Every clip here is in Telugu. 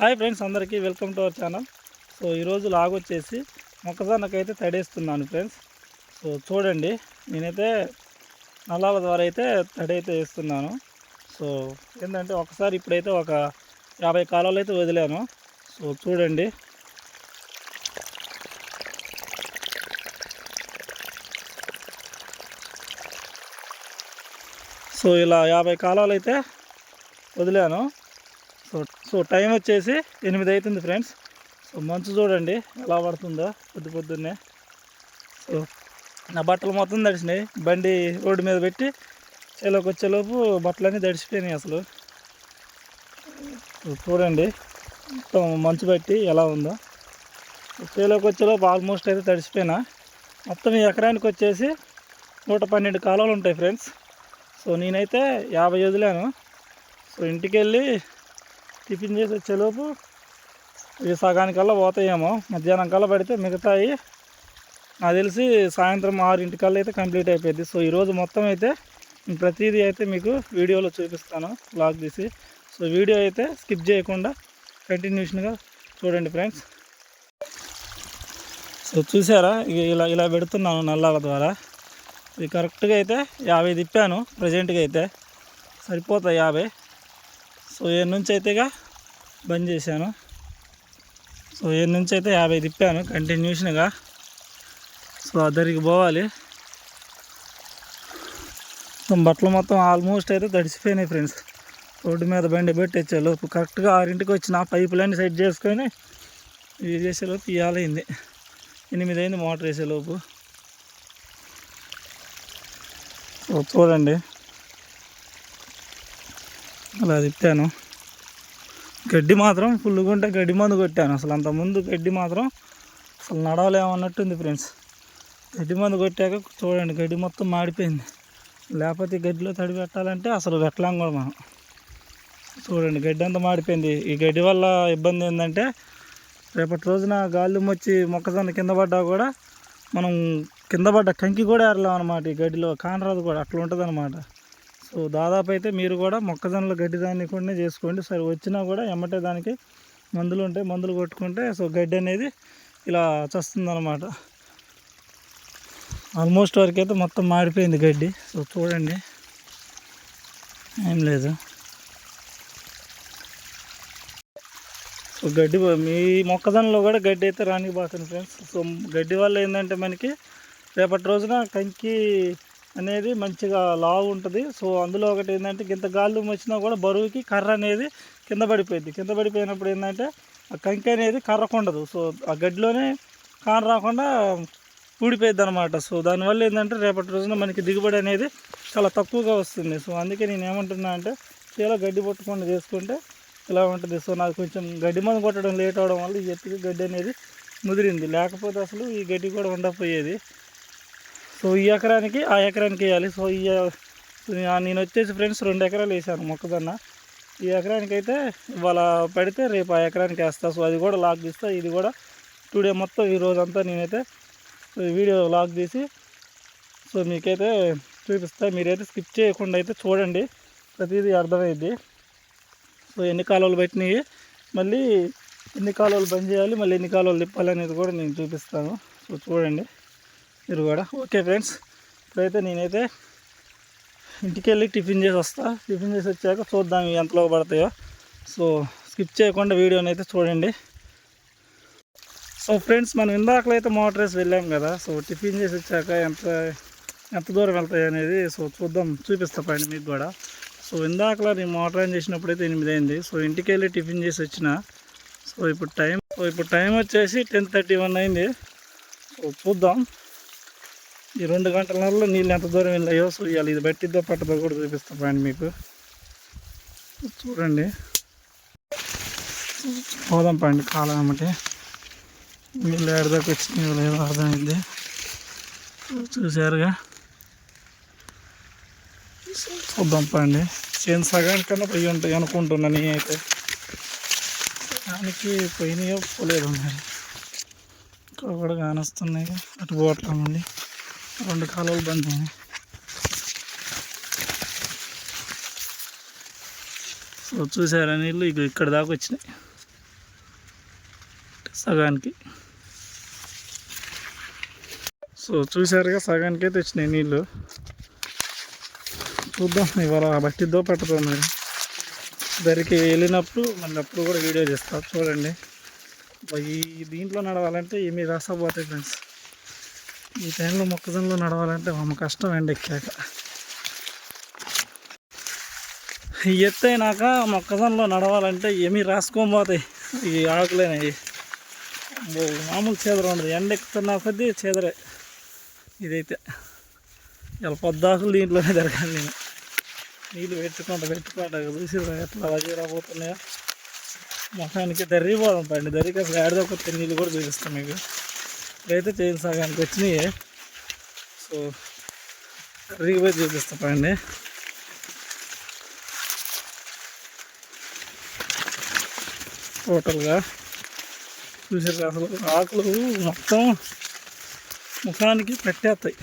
హాయ్ ఫ్రెండ్స్ అందరికీ welcome to our channel. So ఈరోజు లాగ్ వచ్చేసి మొక్కజొన్నకైతే తడేస్తున్నాను ఫ్రెండ్స్. సో చూడండి నేనైతే నల్లాల ద్వారా అయితే తడి అయితే వేస్తున్నాను. సో ఏంటంటే ఒకసారి ఇప్పుడైతే ఒక యాభై కాలాలు అయితే వదిలాను. సో చూడండి. సో ఇలా యాభై కాలాలు అయితే వదిలాను. సో సో టైం వచ్చేసి ఎనిమిది అవుతుంది ఫ్రెండ్స్. సో మంచు చూడండి ఎలా పడుతుందో పొద్దు పొద్దున్నే. సో నా బట్టలు మొత్తం తడిచినాయి బండి రోడ్డు మీద పెట్టి చేలోకి వచ్చేలోపు బట్టలన్నీ తడిసిపోయినాయి అసలు. చూడండి మొత్తం మంచు పెట్టి ఎలా ఉందో. చేలోకి వచ్చేలోపు ఆల్మోస్ట్ అయితే తడిచిపోయినా మొత్తం ఈ ఎకరానికి వచ్చేసి నూట పన్నెండు కాలువలు ఉంటాయి ఫ్రెండ్స్. సో నేనైతే యాభై వదిలాను. సో ఇంటికి వెళ్ళి టిఫిన్ చేసి వచ్చేలోపు ఇవి సగానికల్లా పోతాయేమో. మధ్యాహ్నం కల్లా పడితే మిగతాయి. నాకు తెలిసి సాయంత్రం ఆరింటికల్లా అయితే కంప్లీట్ అయిపోయింది సో ఈరోజు మొత్తం అయితే ప్రతిదీ అయితే మీకు వీడియోలో చూపిస్తాను. బ్లాగ్ తీసి. సో వీడియో అయితే స్కిప్ చేయకుండా కంటిన్యూషన్గా చూడండి ఫ్రెండ్స్. సో చూసారా? ఇలా ఇలా పెడుతున్నాను నల్లాల ద్వారా. ఇది కరెక్ట్గా అయితే యాభై తిప్పాను. ప్రజెంట్గా అయితే సరిపోతాయి యాభై. సో ఏ నుంచి అయితేగా బంద్ చేశాను. సో ఏ నుంచి అయితే యాభై తిప్పాను కంటిన్యూషన్గా. సో అద్దరికి పోవాలి. సో బట్టలు మొత్తం ఆల్మోస్ట్ అయితే తడిసిపోయినాయి ఫ్రెండ్స్. రోడ్డు మీద బండి పెట్టేచ్చే లోపు కరెక్ట్గా ఆరింటికి వచ్చిన పైపులన్నీ సెట్ చేసుకొని ఇది చేసేలోపు ఇవ్వాలైంది ఎనిమిది అయింది మోటార్ వేసేలోపు. సో చూడండి. అలా తిప్పాను. గడ్డి మాత్రం ఫుల్గా ఉంటే గడ్డి మందు కొట్టాను. అసలు అంత ముందు గడ్డి మాత్రం అసలు నడవలేమన్నట్టుంది ఫ్రెండ్స్. గడ్డి మందు కొట్టాక చూడండి గడ్డి మొత్తం మాడిపోయింది. లేకపోతే గడ్డిలో తడి పెట్టాలంటే అసలు పెట్టలేం కూడా మనం. చూడండి గడ్డి అంతా మాడిపోయింది. ఈ గడ్డి వల్ల ఇబ్బంది ఏంటంటే రేపటి రోజున గాలి వచ్చి మొక్కజొన్న కింద పడ్డా కూడా మనం కింద పడ్డ కంకి కూడా ఏరలేం అనమాట ఈ గడ్డిలో. కానరాదు కూడా అట్లా ఉంటుంది అనమాట సో దాదాపు అయితే మీరు కూడా మొక్కజొన్నలు గడ్డి దాన్ని కూడా చేసుకోండి. సరే వచ్చినా కూడా ఎమ్మటే దానికి మందులు ఉంటాయి మందులు కొట్టుకుంటే సో గడ్డి అనేది ఇలా చస్తుంది అనమాట ఆల్మోస్ట్ వరకు అయితే మొత్తం మాడిపోయింది గడ్డి. సో చూడండి ఏం లేదు. సో గడ్డి మీ మొక్కజొన్నలో కూడా గడ్డి అయితే రానిపోతుంది ఫ్రెండ్స్. సో గడ్డి వల్ల ఏంటంటే మనకి రేపటి రోజున కంకి అనేది మంచిగా లావు ఉంటుంది. సో అందులో ఒకటి ఏంటంటే ఇంత గాలి వచ్చినా కూడా బరువుకి కర్ర అనేది కింద పడిపోయింది కింద పడిపోయినప్పుడు ఏంటంటే ఆ కంకి అనేది కర్రకుండదు. సో ఆ గడ్డిలోనే కాన రాకుండా ఊడిపోయింది అనమాట సో దానివల్ల ఏంటంటే రేపటి రోజున మనకి దిగుబడి అనేది చాలా తక్కువగా వస్తుంది. సో అందుకే నేను ఏమంటున్నా అంటే చేలో గడ్డి పట్టుకుండా చేసుకుంటే ఇలా ఉంటుంది. సో నాకు కొంచెం గడ్డి మందు కొట్టడం లేట్ అవడం వల్ల ఈ ఎత్తుకి గడ్డి అనేది ముదిరింది. లేకపోతే అసలు ఈ గడ్డి కూడా ఉండకపోయేది సో ఈ ఎకరానికి ఆ ఎకరానికి వేయాలి. సో ఈ నేను వచ్చేసి ఫ్రెండ్స్ రెండు ఎకరాలు వేసాను మొక్కజొన్న. ఈ ఎకరానికి అయితే ఇవాళ పెడితే రేపు ఆ ఎకరానికి వేస్తా. సో అది కూడా లాక్ తీస్తా ఇది కూడా టుడే మొత్తం ఈ రోజంతా నేనైతే వీడియో లాక్ తీసి సో మీకైతే చూపిస్తా. మీరైతే స్కిప్ చేయకుండా అయితే చూడండి. ప్రతిదీ అర్థమైంది సో ఎన్ని కాలువలు పెట్టినాయి మళ్ళీ ఎన్ని కాలువలు బంద్ చేయాలి మళ్ళీ ఎన్ని కాలువలు తిప్పాలి అనేది కూడా నేను చూపిస్తాను. సో చూడండి. మీరు కూడా. Okay friends. ఇప్పుడైతే నేనైతే ఇంటికి వెళ్ళి టిఫిన్ చేసి వస్తా. టిఫిన్ చేసి వచ్చాక చూద్దాం ఎంతలో పడతాయో. సో స్కిప్ చేయకుండా వీడియోని అయితే చూడండి. సో ఫ్రెండ్స్ మనం ఇందాకలో అయితే మోటార్ వేసి వెళ్ళాం కదా. సో టిఫిన్ చేసి వచ్చాక ఎంత ఎంత దూరం వెళ్తాయి అనేది సో చూద్దాం. చూపిస్తా పైన మీకు కూడా. సో ఇందాకలా నేను మోటార్ ఆన్ చేసినప్పుడు అయితే ఎనిమిది అయింది సో ఇంటికి వెళ్ళి టిఫిన్ చేసి వచ్చిన. సో ఇప్పుడు టైం సో ఇప్పుడు టైం వచ్చేసి టెన్ థర్టీ వన్ అయింది. సో చూద్దాం. ఈ రెండు గంటలలో నీళ్ళు ఎంత దూరం వెళ్ళాయో చూయాలి ఇది బట్టిద్దో పట్టదో కూడా చూపిస్తాం ఫ్రెండ్ మీకు. చూడండి. పోదాం పండి కాలం ఏమిటి? నీళ్ళు ఏడదాకా వచ్చినాయో లేదో అర్థమైంది. చూసారుగా చూద్దాం పండి చేను సగానికన్నా పోయి ఉంటాయి అనుకుంటున్నా నేనైతే. దానికి పోయినాయో పోలేదు మరి. ఇక్కడ కూడా కానొస్తున్నాయి. అటు పోవట్లేమండి. రెండు కాలువలు బంద్ సో చూసారా నీళ్ళు? ఇక ఇక్కడ దాకా వచ్చినాయి. సగానికి. సో చూసారుగా సగానికి అయితే వచ్చినాయి నీళ్ళు. చూద్దాం ఇవాళ బట్టిద్దో పట్టదో మరి. దరికి వెళ్ళినప్పుడు మళ్ళీ అప్పుడు కూడా వీడియో చేస్తా. చూడండి. ఈ దీంట్లో నడవాలంటే ఏమి రాసపోతాయి ఫ్రెండ్స్. ఈ టైంలో మొక్కజొన్నలో నడవాలంటే మా కష్టం ఎండ ఎక్కాక. ఎత్తు అయినాక మొక్కజొన్నలో నడవాలంటే ఏమీ రాసుకోబోతాయి ఈ ఆకులేనవి మామూలు చేదర ఉండదు. ఎండ ఎక్కుతున్నా కొద్దీ చేదరే. ఇదైతే ఇలా పొద్దాకులు దీంట్లోనే జరగాలి నేను. నీళ్ళు పెట్టుకుంటా పెట్టుకుంటా. చూసి ఎట్లా అలాగే మొఖానికి ముఖానికి దర్రిపోదాం పండి. దరికి అసలు ఏడదో కొత్త నీళ్ళు కూడా చూపిస్తాం మీకు. ఇప్పుడైతే చేయిన సగానికి వచ్చినాయి. సో దర్రిగిపోయి చూపిస్తాం పండి టోటల్గా చూసారు అసలు ఆకులు మొత్తం ముఖానికి పెట్టేస్తాయి.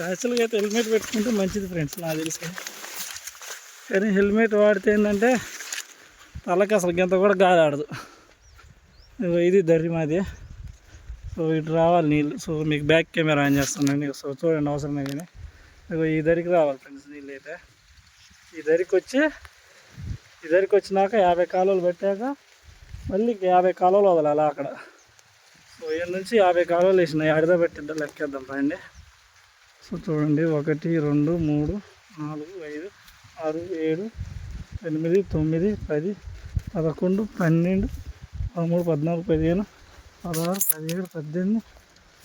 యాక్చువల్గా అయితే హెల్మెట్ పెట్టుకుంటే మంచిది ఫ్రెండ్స్ నాకు తెలిసి. కానీ హెల్మెట్ వాడితే ఏంటంటే తలకి అసలు గింత కూడా గాలి ఆడదు. ఇది దర్రి మాది. సో ఇటు రావాలి నీళ్ళు. సో మీకు బ్యాక్ కెమెరా ఆన్ చేస్తున్నాను సో చూడండి అవసరమే కానీ. ఈ దరికి రావాలి ఫ్రెండ్స్ నీళ్ళు అయితే ఈ దరికి వచ్చి ఈ దరికి వచ్చినాక యాభై కాలువలు పెట్టాక మళ్ళీ యాభై కాలువలు వదలాలి అక్కడ. సో ఏడు నుంచి యాభై కాలువలు వేసినాయి. ఆడిదా పెట్టిద్దాం లెక్కేద్దాం రండి. సో చూడండి. ఒకటి రెండు మూడు నాలుగు ఐదు ఆరు ఏడు ఎనిమిది తొమ్మిది పది పదకొండు పన్నెండు పదమూడు పద్నాలుగు పదిహేను పదహారు పదిహేడు పద్దెనిమిది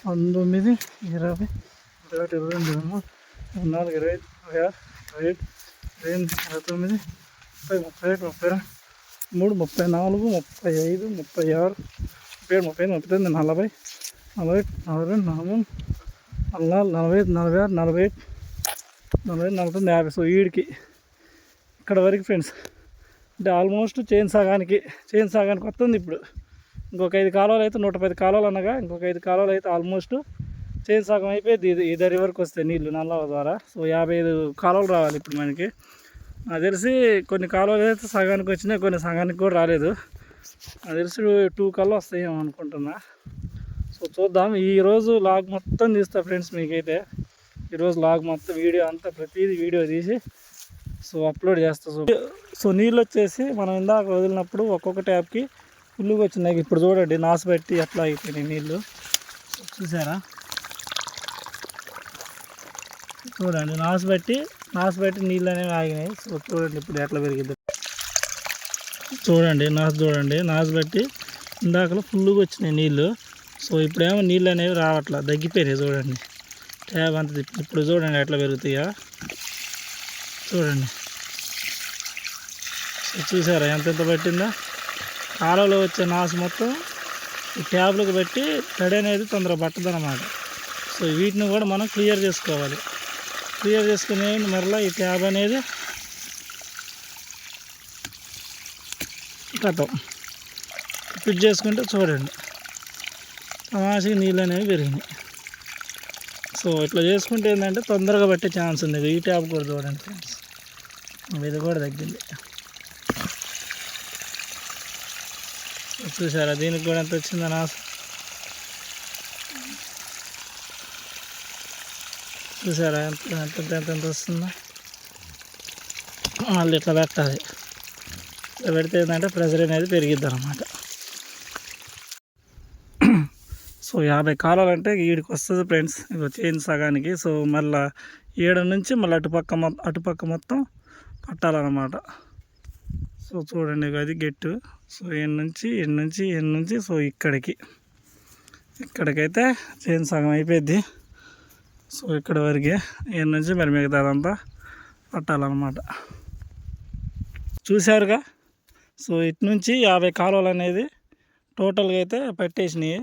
పంతొమ్మిది ఇరవై ఇరవై ఒకటి ఇరవై రెండు ఇరవై మూడు ఇరవై నాలుగు ఇరవై ఐదు ఇరవై ఆరు ఇరవై ఏడు ఇరవై ఎనిమిది ఇరవై తొమ్మిది ముప్పై ముప్పై ఒకటి ముప్పై రెండు మూడు ముప్పై నాలుగు ముప్పై ఐదు ముప్పై ఆరు ముప్పై ఏడు ముప్పై ఎనిమిది ముప్పై తొమ్మిది నలభై నలభై నలభై రెండు నలభై మూడు నలభై నాలుగు నలభై ఐదు నలభై ఆరు నలభై ఏడు నలభై నలభై తొమ్మిది యాభై. సో వీడికి ఇక్కడ వరకు ఫ్రెండ్స్ అంటే ఆల్మోస్ట్ చైన్ సగానికి చైన్ సగానికి వస్తుంది ఇప్పుడు. ఇంకొక ఐదు కాలువలు అయితే నూట పది కాలువలు అనగా ఇంకొక ఐదు కాలువలు అయితే ఆల్మోస్ట్ చైన్ సగం అయిపోయింది. ఇది ఈ దరి వరకు వస్తాయి నీళ్ళు నల్లవ ద్వారా. సో యాభై ఐదు కాలువలు రావాలి ఇప్పుడు మనకి. నాకు తెలిసి కొన్ని కాలువలు అయితే సగానికి వచ్చినాయి కొన్ని సగానికి కూడా రాలేదు. నాకు తెలిసి టూ కల్లా వస్తాయేమో అనుకుంటున్నా. సో చూద్దాం. ఈరోజు లాగ్ మొత్తం తీస్తా ఫ్రెండ్స్ మీకైతే. ఈరోజు లాగ్ మొత్తం వీడియో అంతా ప్రతిదీ వీడియో తీసి సో అప్లోడ్ చేస్తా. సో సో నీళ్ళు వచ్చేసి మనం ఇందాక వదిలినప్పుడు ఒక్కొక్క ట్యాప్కి ఫుల్గా వచ్చినాయి. ఇప్పుడు చూడండి నాసు పెట్టి ఎట్లా అయిపోయినాయి నీళ్ళు. చూసారా? చూడండి నాసు పెట్టి నాసు పెట్టి నీళ్ళు అనేవి ఆగినాయి. సో చూడండి ఇప్పుడు ఎట్లా పెరిగింది చూడండి నాసు చూడండి నాసు పెట్టి ఇందాకలో ఫుల్గా వచ్చినాయి నీళ్ళు. సో ఇప్పుడేమో నీళ్ళు అనేవి రావట్లా తగ్గిపోయినాయి చూడండి. ట్యాబ్ అంత ఇప్పుడు చూడండి ఎట్లా పెరుగుతాయా. చూడండి. చూసారా? ఎంత ఎంత పట్టిందో? కాలువలో వచ్చే నాసు మొత్తం ఈ ట్యాబ్లకు పెట్టి తడి అనేది తొందరగా పట్టదన్నమాట. సో వీటిని కూడా మనం క్లియర్ చేసుకోవాలి. క్లియర్ చేసుకునే మరలా ఈ ట్యాబ్ అనేది కథం ఫిట్ చేసుకుంటే చూడండి. తమాషకి నీళ్ళు అనేవి పెరిగినాయి. సో ఇట్లా చేసుకుంటే ఏంటంటే తొందరగా పట్టే ఛాన్స్ ఉంది. ఈ ట్యాబ్ కూడా చూడండి ఫ్రెండ్స్. ఇది కూడా తగ్గింది. చూసారా? దీనికి కూడా ఎంత వచ్చిందో నాసు చూసారా? ఎంత ఎంత ఎంత ఎంత వస్తుందో? మళ్ళీ ఇట్లా పెట్టాలి. ఇట్లా పెడితే ఏంటంటే ప్రెషర్ అనేది పెరిగిద్ది అనమాట సో యాభై కాలాలు అంటే ఈడికి వస్తుంది ఫ్రెండ్స్. ఇక చైన్ సగానికి. సో మళ్ళీ ఏడు నుంచి మళ్ళీ అటుపక్క మొత్తం అటుపక్క మొత్తం పట్టాలన్నమాట సో చూడండి అది గెట్టు. సో ఎన్ నుంచి ఎన్ నుంచి ఎన్ నుంచి సో ఇక్కడికి. ఇక్కడికైతే చైన్ సగం అయిపోయింది సో ఇక్కడ వరకే ఎన్ నుంచి మరి మిగతా అదంతా పట్టాలన్నమాట. చూశారుగా? సో ఇటు నుంచి యాభై కాలువలు అనేది టోటల్గా అయితే పెట్టేసినాయి.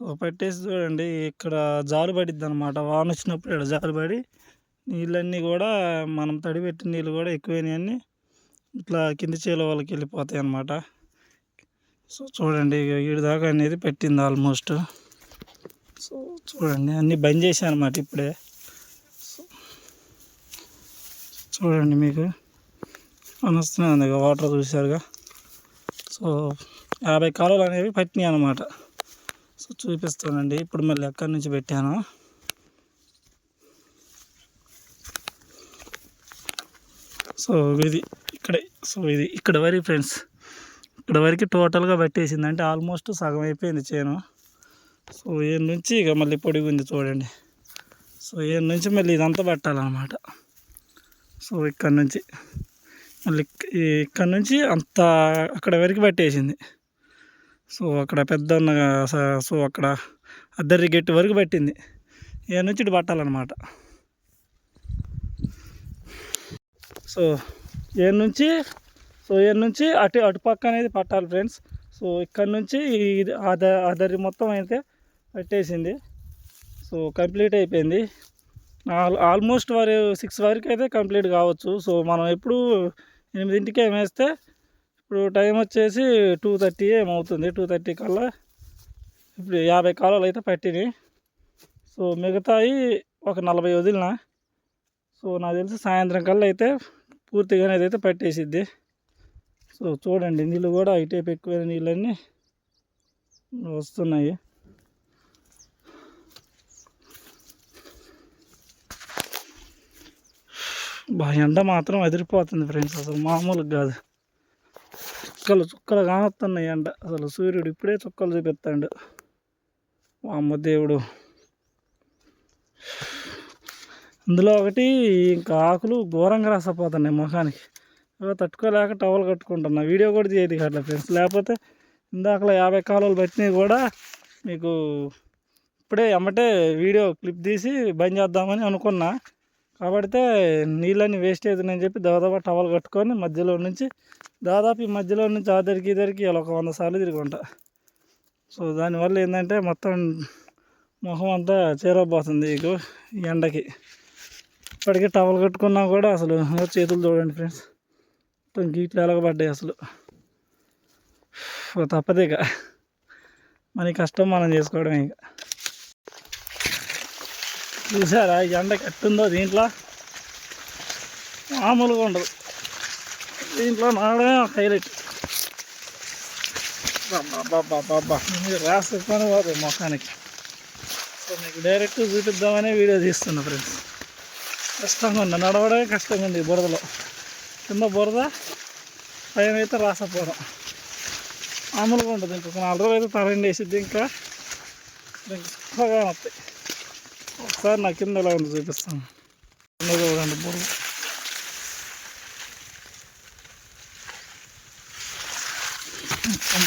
సో పెట్టేసి చూడండి ఇక్కడ జారు పడిద్ది అనమాట వాన వచ్చినప్పుడు ఇక్కడ జారు పడి నీళ్ళన్నీ కూడా మనం తడిపెట్టిన నీళ్ళు కూడా ఎక్కువైనాయన్నీ ఇట్లా కింది చేల వాళ్ళకి వెళ్ళిపోతాయి అన్నమాట. సో చూడండి ఇక దాకా అనేది పెట్టింది ఆల్మోస్ట్ సో చూడండి అన్నీ బంద్ చేశాను అనమాట ఇప్పుడే. సో చూడండి మీకు. వస్తూనే ఉంది వాటర్ చూశారుగా. సో యాభై కాలువలు అనేవి పట్టినాయి అనమాట సో చూపిస్తానండి. ఇప్పుడు మళ్ళీ ఎక్కడి నుంచి పెట్టాను. సో ఇది ఇక్కడే. సో ఇది ఇక్కడ వరకు ఫ్రెండ్స్ ఇక్కడ వరకు టోటల్గా పట్టేసింది. అంటే ఆల్మోస్ట్ సగం అయిపోయింది చేను. సో ఏ నుంచి ఇక మళ్ళీ పొడిగి ఉంది చూడండి. సో ఏ నుంచి మళ్ళీ ఇదంతా పట్టాలన్నమాట. సో ఇక్కడ నుంచి మళ్ళీ ఈ ఇక్కడ నుంచి అంత అక్కడ వరకు పట్టేసింది. సో అక్కడ పెద్ద ఉన్న స- సో అక్కడ అద్దరి గట్టి వరకు పట్టింది. ఏ నుంచి ఇటు పట్టాలన్నమాట. సో ఏ నుంచి సో ఏ నుంచి అటు అటు పక్క అనేది పట్టాలి ఫ్రెండ్స్. సో ఇక్కడ నుంచి ఇది అద అదరి మొత్తం అయితే పట్టేసింది. సో కంప్లీట్ అయిపోయింది. ఆల్ ఆల్మోస్ట్ వారు సిక్స్ వరకు అయితే కంప్లీట్ కావచ్చు. సో మనం ఎప్పుడు ఎనిమిదింటికి ఏమేస్తే ఇప్పుడు టైం వచ్చేసి టూ థర్టీ ఏమవుతుంది టూ థర్టీ కల్లా ఇప్పుడు యాభై కాలాలు అయితే పట్టినాయి. సో మిగతాయి ఒక నలభై వదిలిన. సో నాకు తెలిసి సాయంత్రం కల్లా అయితే పూర్తిగానే అయితే పట్టేసిద్ది. సో చూడండి నీళ్ళు కూడా ఇటేపు ఎక్కువైన నీళ్ళన్నీ వస్తున్నాయి. బా ఎండ మాత్రం అదిరిపోతుంది ఫ్రెండ్స్ అసలు మామూలుగా కాదు. చుక్కలు చుక్కలు కానొస్తున్నాయి ఎండ. అసలు సూర్యుడు ఇప్పుడే చుక్కలు చూపిస్తాడు. అమ్మ దేవుడు. అందులో ఒకటి ఇంకా ఆకులు ఘోరంగా రాసపోతున్నాయి ముఖానికి తట్టుకోలేక టవల్ కట్టుకుంటున్నా. వీడియో కూడా చేయదు అట్లా ఫ్రెండ్స్. లేకపోతే ఇందాకలా యాభై కాలువలు పట్టినవి కూడా మీకు ఇప్పుడే ఎమ్మటే వీడియో క్లిప్ తీసి బంద్ చేద్దామని అనుకున్నా. కాబట్టి నీళ్ళని వేస్ట్ అవుతుందని చెప్పి దాదాపు టవల్ కట్టుకొని మధ్యలో నుంచి దాదాపు ఈ మధ్యలో నుంచి ఆదరికి ఇద్దరికి ఇలా ఒక వంద సార్లు తిరుగుంటా. సో దానివల్ల ఏంటంటే మొత్తం మొహం అంతా చేరబోతుంది ఇక ఈ ఎండకి. ఇప్పటికే టవల్ కట్టుకున్నా కూడా అసలు చేతులు చూడండి ఫ్రెండ్స్ మొత్తం గీట్లు ఎలాగబడ్డాయి అసలు. ఓ ఇక. మన కష్టం మనం చేసుకోవడం ఇక. చూసారా ఈ కట్టుందో దీంట్లో? మామూలుగా ఉండదు. దీంట్లో నాడమే ఒక హైలైట్. రాసి మీరు రాసుకొని పోతుంది మొఖానికి. సో మీకు డైరెక్ట్ చూపిద్దామనే వీడియో తీస్తున్నా ఫ్రెండ్స్ కష్టంగా ఉంది నడవడమే కష్టంగా ఉంది బురదలో. కింద బురద పైన అయితే రాసపోవడం మామూలుగా ఉంటుంది ఇంకొక నాలుగు రోజులు అయితే తరండి వేసిద్ది ఇంకా. ఇంకా వస్తాయి ఒకసారి నా కింద ఎలా ఉంది చూపిస్తాను. కింద చూడండి బురద.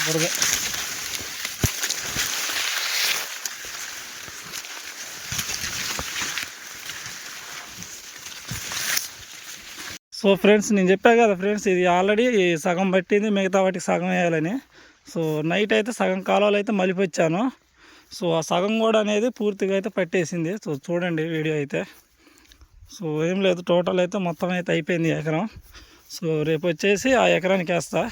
బురద. సో ఫ్రెండ్స్ నేను చెప్పాను కదా ఫ్రెండ్స్ ఇది ఆల్రెడీ సగం పట్టింది మిగతా వాటికి సగం వేయాలని. సో నైట్ అయితే సగం కాలువలు అయితే మలిపొచ్చాను. సో ఆ సగం కూడా అనేది పూర్తిగా అయితే పట్టేసింది. సో చూడండి వీడియో అయితే. సో ఏం లేదు టోటల్ అయితే మొత్తం అయితే అయిపోయింది ఎకరం. సో రేపు వచ్చేసి ఆ ఎకరానికి వేస్తా.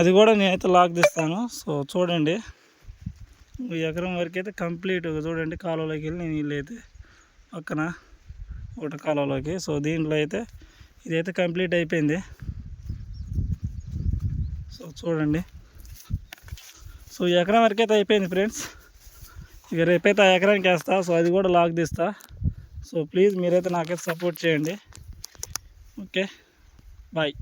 అది కూడా నేనైతే లాక్ తీస్తాను. సో చూడండి ఈ ఎకరం వరకు అయితే కంప్లీట్గా చూడండి కాలువలోకి వెళ్ళి నేను అయితే పక్కన. ఒకటి సో దీంట్లో అయితే ఇదైతే కంప్లీట్ అయిపోయింది. సో చూడండి. సో ఈ ఎకరం వరకు అయితే అయిపోయింది ఫ్రెండ్స్. ఇక రేపైతే ఆ ఎకరానికి వేస్తా. సో అది కూడా లాక్ తీస్తా. సో ప్లీజ్ మీరైతే నాకైతే సపోర్ట్ చేయండి. ఓకే. బాయ్.